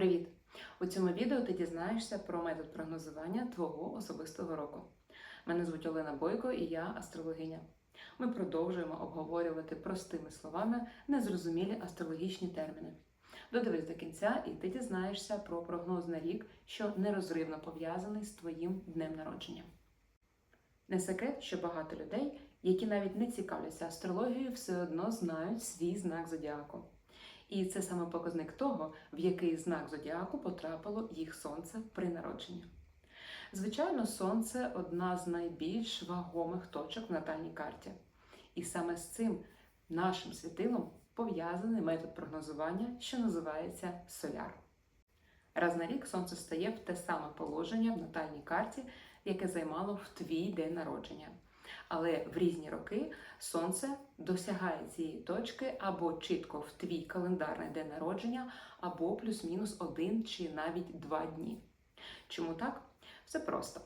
Привіт! У цьому відео ти дізнаєшся про метод прогнозування твого особистого року. Мене звуть Олена Бойко і я астрологиня. Ми продовжуємо обговорювати простими словами незрозумілі астрологічні терміни. Додивись до кінця, і ти дізнаєшся про прогноз на рік, що нерозривно пов'язаний з твоїм днем народження. Не секрет, що багато людей, які навіть не цікавляться астрологією, все одно знають свій знак зодіаку. І це саме показник того, в який знак зодіаку потрапило їх сонце при народженні. Звичайно, сонце одна з найбільш вагомих точок в натальній карті. І саме з цим нашим світилом пов'язаний метод прогнозування, що називається соляр. Раз на рік сонце стає в те саме положення в натальній карті, яке займало в твій день народження. Але в різні роки сонце досягає цієї точки або чітко в твій календарний день народження, або плюс-мінус один чи навіть два дні. Чому так? Все просто.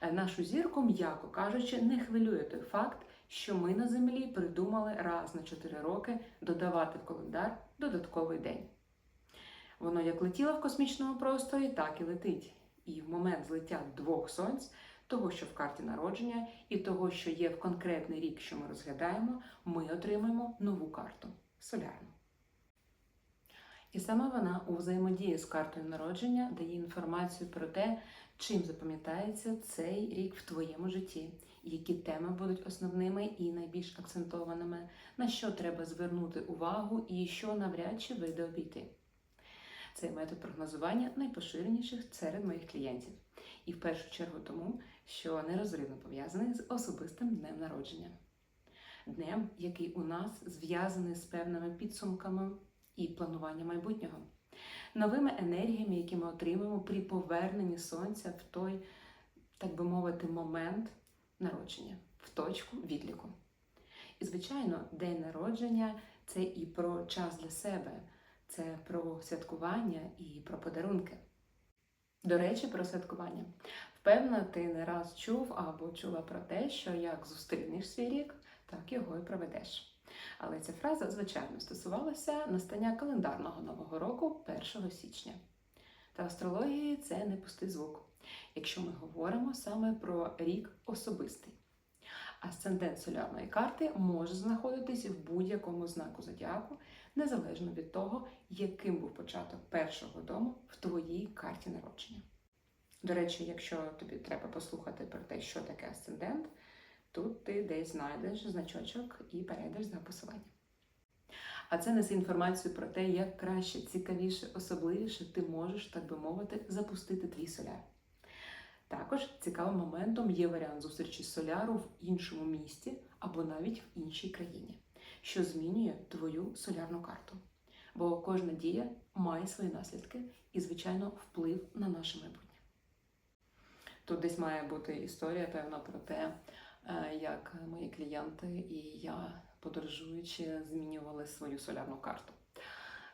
Е, Нашу зірку, м'яко кажучи, не хвилює той факт, що ми на землі придумали раз на 4 роки додавати в календар додатковий день. Воно як летіло в космічному просторі, так і летить. І в момент злиття двох сонць, того, що в карті народження, і того, що є в конкретний рік, що ми розглядаємо, ми отримаємо нову карту солярну. І саме вона у взаємодії з картою народження дає інформацію про те, чим запам'ятається цей рік в твоєму житті, які теми будуть основними і найбільш акцентованими, на що треба звернути увагу і що навряд чи вийде обійти. Цей метод прогнозування найпоширеніший серед моїх клієнтів, і в першу чергу тому, що нерозривно пов'язаний з особистим днем народження, днем, який у нас зв'язаний з певними підсумками і плануванням майбутнього, новими енергіями, які ми отримуємо при поверненні сонця в той, так би мовити, момент народження, в точку відліку. І, звичайно, день народження це і про час для себе це про святкування і про подарунки. До речі, про святкування. Впевнена, ти не раз чув або чула про те, що як зустрінеш свій рік, так його і проведеш. Але ця фраза, звичайно, стосувалася настання календарного нового року 1 січня. Та астрології це не пустий звук, якщо ми говоримо саме про рік особистий. Асцендент солярної карти може знаходитись в будь-якому знаку зодіаку, незалежно від того, яким був початок першого дому в твоїй карті народження. До речі, якщо тобі треба послухати про те, що таке асцендент, тут ти десь знайдеш значочок і перейдеш за посиланням. А це несе інформацію про те, як краще, цікавіше, особливіше ти можеш, так би мовити, запустити твій соляр. Також цікавим моментом є варіант зустрічі соляру в іншому місті або навіть в іншій країні, що змінює твою солярну карту. Бо кожна дія має свої наслідки і, звичайно, вплив на наше майбутнє. Тут десь має бути історія, певно, про те, е, як мої клієнти і я, подорожуючи, змінювали свою солярну карту.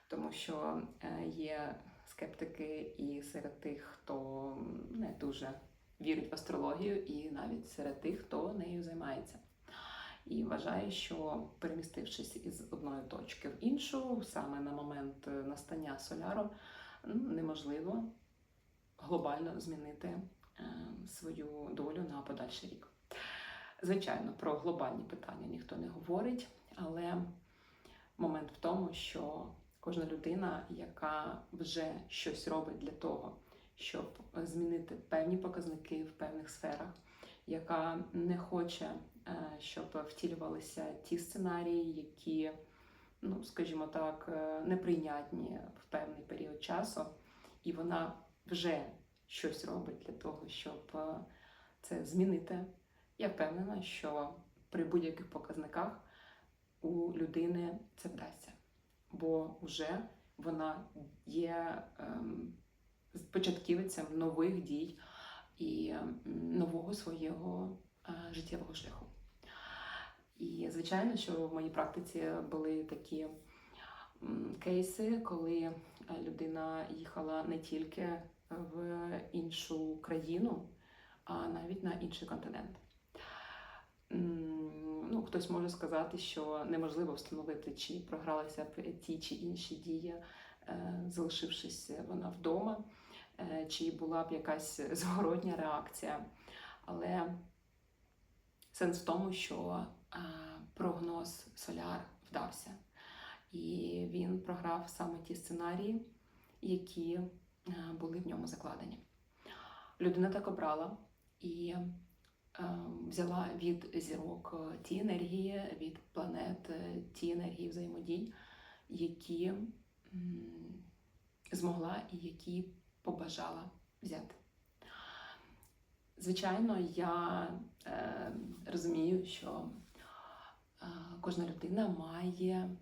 Тому що е, є скептики і серед тих, хто не дуже вірить в астрологію, і навіть серед тих, хто нею займається. І вважає, що перемістившись із одної точки в іншу, саме на момент настання соляру, неможливо глобально змінити е, свою долю на подальший рік. Звичайно, про глобальні питання ніхто не говорить, але момент в тому, що кожна людина, яка вже щось робить для того, щоб змінити певні показники в певних сферах, яка не хоче, е, щоб втілювалися ті сценарії, які, ну скажімо так, е, неприйнятні в певний період часу, і вона вже щось робить для того, щоб е, це змінити. Я впевнена, що при будь-яких показниках у людини це вдасться бо вже вона є ем, початківцем нових дій і ем, нового свого е, життєвого шляху. І, звичайно, що в моїй практиці були такі кейси, коли е, людина їхала не тільки в іншу країну, а навіть на інший континент хтось може сказати, що неможливо встановити, чи програлися ті чи інші дії е, залишившись вона вдома, е, чи була б якась зворотня реакція. Але сенс в тому, що е, прогноз Соляр вдався, і він програв саме ті сценарії, які були в ньому закладені. Людина так обрала і взяла від зірок е, ті енергії, від планет е, ті енергії взаємодій, які змогла і які побажала взяти. Звичайно, я е, розумію, що кожна людина має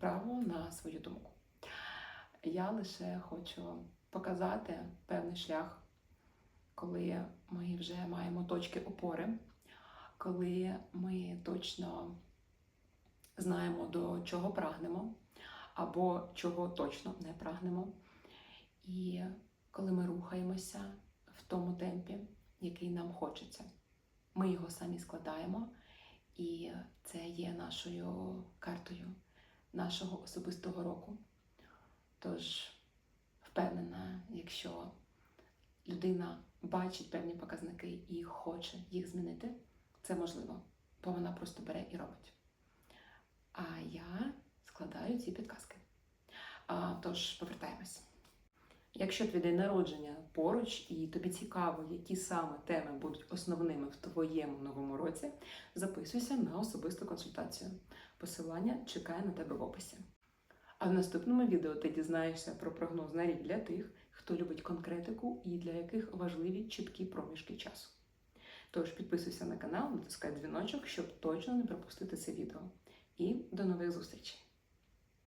право на свою думку. Я лише хочу показати певний шлях, коли ми вже маємо точки опори, коли ми точно знаємо, до чого прагнемо, або чого точно не прагнемо. І коли ми рухаємося в тому темпі, який нам хочеться, ми його самі складаємо, і це є нашою картою нашого особистого року. Тож впевнена, якщо людина бачить певні показники і хоче їх змінити, це можливо, бо вона просто бере і робить. А я складаю ці підказки. А, тож повертаємось. Якщо твій день народження поруч і тобі цікаво, які саме теми будуть основними в твоєму новому році, записуйся на особисту консультацію. Посилання чекає на тебе в описі. А в наступному відео ти дізнаєшся про прогноз на рік для тих, хто любить конкретику і для яких важливі чіткі проміжки часу. Тож підписуйся на канал, натискай дзвіночок, щоб точно не пропустити це відео. І до нових зустрічей!